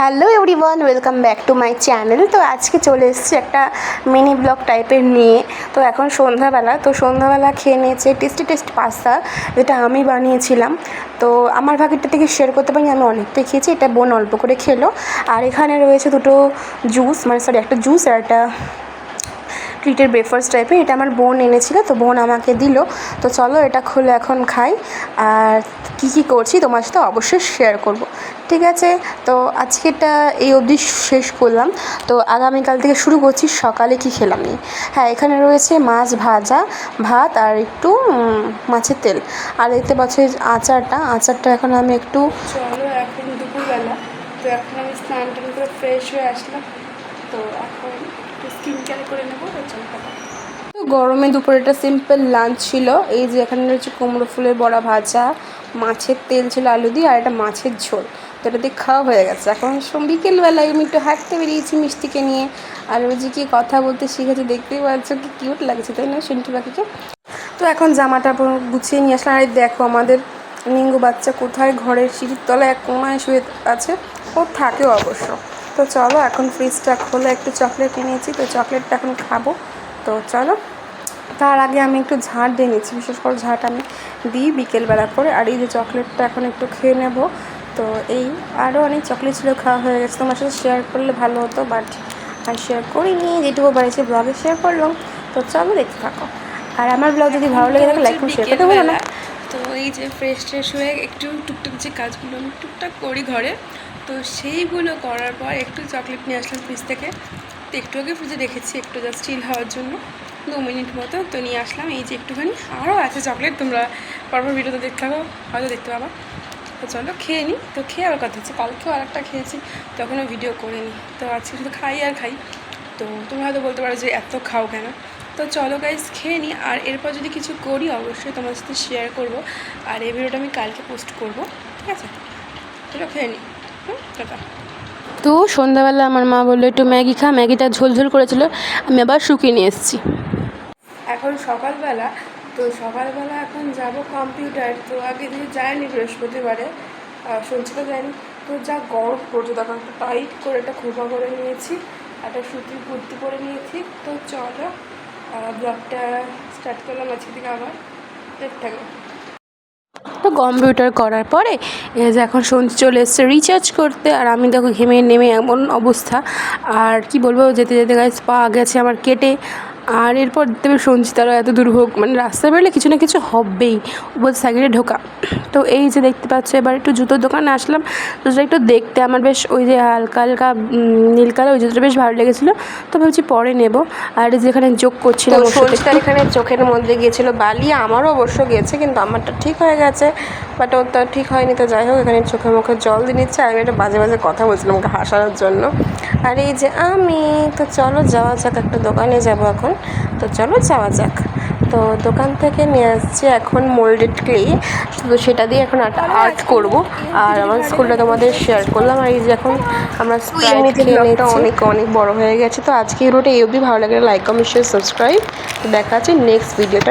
Hello every everyone, welcome back to my channel. তো আজকে চলে এসেছি একটা মিনি ব্লগ টাইপের নিয়ে। তো এখন সন্ধ্যাবেলা, তো সন্ধ্যাবেলা খেয়ে নিয়েছে টেস্টি টেস্ট পাস্তা, যেটা আমি বানিয়েছিলাম। তো আমার ভাগেরটা থেকে শেয়ার করতে পারি আমি অনেকটাই খেয়েছি, এটা বোন অল্প করে খেলো। আর এখানে রয়েছে দুটো জুস মানে সরি একটা জুস আর একটা ট্রিটের ব্রেকফাস্ট টাইপের এটা আমার বোন এনেছিল, তো বোন আমাকে দিল। তো চলো, এটা খুলে এখন খাই। আর কী কী করছি, তোমার সাথে অবশ্যই শেয়ার করব। ঠিক আছে? তো আজকেরটা এই অবধি শেষ করলাম। তো আগামীকাল থেকে শুরু করছি সকালে কি খেলাম হ্যাঁ এখানে রয়েছে মাছ ভাজা, ভাত আর একটু মাছের তেল। আর দেখতে পাচ্ছ আচারটা আচারটা এখন আমি একটু চলো, এখন দুপুরবেলা। তো এখন আমি স্নান টান করে ফ্রেশ হয়ে আসলাম। তো এখন স্কিন কেয়ার করে নেব তো চলো টাটা। তো গরমে দুপুরে একটা সিম্পল লাঞ্চ ছিল। এই যে এখানে রয়েছে কুমড়ো ফুলের বড়া ভাজা, মাছের তেল ছিল আলু দিয়ে, আর একটা মাছের ঝোল। তো এটা দিয়ে খাওয়া হয়ে গেছে। এখন বিকেলবেলায় আমি একটু হাঁটতে বেরিয়েছি মিষ্টিকে নিয়ে। আর ওই যে কি কথা বলতে শিখেছে, দেখতেই পাচ্ছ কি কিউট লাগছে, তাই না শুনটি পাখিকে? তো এখন জামাটা গুছিয়ে নিয়ে আসলাম। আর দেখো, আমাদের নিঙ্গু বাচ্চা কোথায়? ঘরের সিঁড়ির তলায় এক কোনায় শুয়ে আছে। ও থাকেও অবশ্য। তো চলো এখন ফ্রিজটা খোলে একটু চকলেট নিয়েছি তো চকলেটটা এখন খাব। তো চলো তার আগে আমি একটু ঝাঁট দিয়ে নিচ্ছি বিশেষ করে ঝাঁট আমি দিই বিকেলবেলা করে আর এই যে চকলেটটা এখন একটু খেয়ে নেব। তো এই আরও অনেক চকলেট ছিল খাওয়া হয়ে গেছে তোমার সাথে শেয়ার করলে ভালো হতো বাট আর শেয়ার করিনি যেটুকু পারেছি ব্লগে শেয়ার করলাম। তো চলো দেখতে থাকো। আর আমার ব্লগ যদি ভালো লেগে থাকে লাইক করে শেয়ার করতে বলো না। এই যে ফ্রেশ ট্রেশ হয়ে একটু টুকটুক যে কাজগুলো আমি টুকটাক করি ঘরে, তো সেইগুলো করার পর একটু চকলেট নিয়ে আসলাম ফ্রিজ থেকে। তো একটু আগে ফ্রিজে রেখেছি একটু জাস্ট চিল হওয়ার জন্য। দু মিনিট মতো তো নিয়ে আসলাম। এই যে একটুখানি আরও আছে চকলেট তোমরা পরপর ভিডিওতে দেখতে পাবো, হয়তো দেখতে পাবা। তো চলো খেয়ে নিই তো খেয়ে আবার কথা হচ্ছে। কালকেও আর একটা খেয়েছি, তখনও ভিডিও করে নিই তো আজকে শুধু খাই আর খাই। তো তুমি হয়তো বলতে পারো যে এত খাও কেন? তো চলো গাইজ খেয়ে নিই আর এরপর যদি কিছু করি অবশ্যই তোমার সাথে শেয়ার করব। আর এই ভিডিওটা আমি কালকে পোস্ট করব। ঠিক আছে? চলো খেয়ে নিই হুম? টাটা। তো সন্ধ্যাবেলা আমার মা বলল একটু ম্যাগি খা। ম্যাগিটা ঝোল ঝোল করেছিল। আমি আবার শুকিয়ে নিয়ে এসেছি। এখন সকালবেলা তো সকালবেলা এখন যাব কম্পিউটার তো আগে দিয়ে যায়নি বৃহস্পতিবারে। আহ, সঞ্চিতা যায়নি। তো যা গরম পড়ছে তখন একটু টাইট করে একটা খোপা করে নিয়েছি একটা সুতির কুর্তি পরে নিয়েছি। তো চলো ব্লগটা স্টার্ট করলাম আজকে থেকে থাকো তো কম্পিউটার করার পরে যে এখন সন্ধে চলে এসছে রিচার্জ করতে, আর আমি দেখো ঘেমে নেমে এমন অবস্থা। আর কি বলব, যেতে যেতে গাছ পা গেছে আমার কেটে। আর এরপর দেখতে পাবে সঞ্চিতারও এত দুর্ভোগ মানে রাস্তায় বেরোলে কিছু না কিছু হবেই উপর সাইকেলে ঢোকা। তো এই যে দেখতে পাচ্ছ এবার একটু জুতোর দোকানে আসলাম। জুতোটা একটু দেখতে আমার বেশ ওই যে হালকা হালকা নীল কালার ওই জুতোটা বেশ ভালো লেগেছিলো। তো ভাবছি পরে নেব। আর যেখানে যোগ করছিলাম সঞ্চিতার এখানে চোখের মধ্যে গিয়েছিল বালি আমারও অবশ্য গিয়েছে কিন্তু আমারটা ঠিক হয়ে গেছে বাট ওর তো ঠিক হয়নি তো যাই হোক এখানে চোখে মুখে জল দিয়ে নিচ্ছে আর আমি একটা বাজে বাজে কথা বলছিলাম ওকে হাসানোর জন্য। আর এই যে আমি তো চলো যাওয়া যাক একটা দোকানে যাব এখন। তো চলো যাওয়া যাক। তো দোকান থেকে নিয়ে আসছি এখন মোল্ডেড ক্লে তো সেটা দিয়ে এখন একটা আর্ট করব। আর আমার স্কুলটা তোমাদের শেয়ার করলাম। আর এই যে এখন আমরা অনেক অনেক বড় হয়ে গেছে। তো আজকে ভিডিওটা এই অবধি। ভালো লাগলে লাইক কমেন্ট শেয়ার সাবস্ক্রাইব দেখা আছে নেক্সট ভিডিওটা